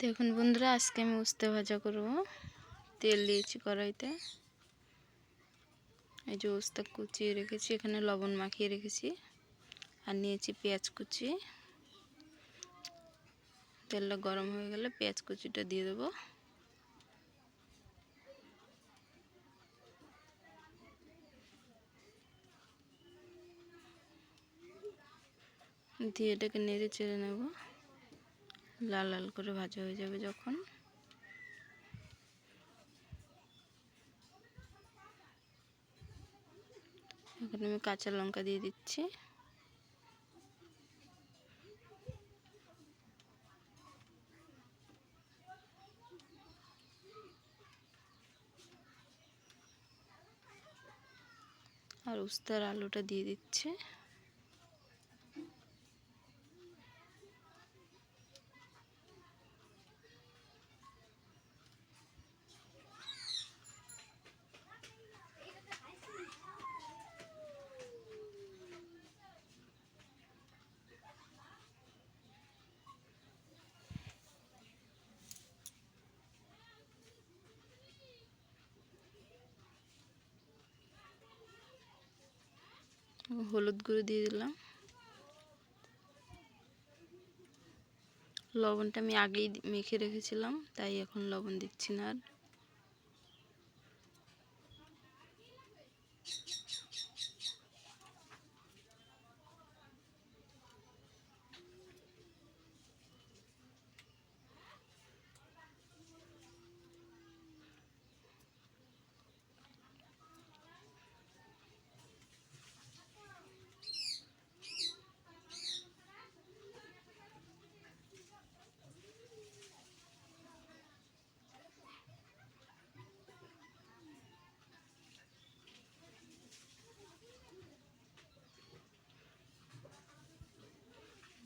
দেখুন বন্ধুরা, আজকে আমি উস্তে ভাজা করব। তেল দিয়েছি কড়াইতে। এই যে উস্তা কুচিয়ে রেখেছি, এখানে লবণ মাখিয়ে রেখেছি। আর নিয়েছি পেঁয়াজ কুচি। তেলটা গরম হয়ে গেলে পেঁয়াজ কুচিটা দিয়ে দেবো। দিয়ে এটাকে নেড়ে চেড়ে নেব। লাল লাল করে ভাজা হয়ে যাবে যখন। এখন আমি কাঁচা লঙ্কা দিয়ে দিচ্ছি। আর উস্তার আলুটা দিয়ে দিচ্ছে। হলুদ গুঁড়ো দিয়ে দিলাম। লবণটা আমি আগেই মেখে রেখেছিলাম, তাই এখন লবণ দিচ্ছি না আর।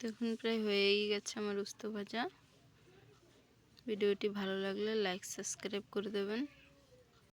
দেখুন প্রায় হয়েই গেছে আমার উস্তু ভাজা। ভিডিওটি ভালো লাগলে লাইক সাবস্ক্রাইব করে দেবেন।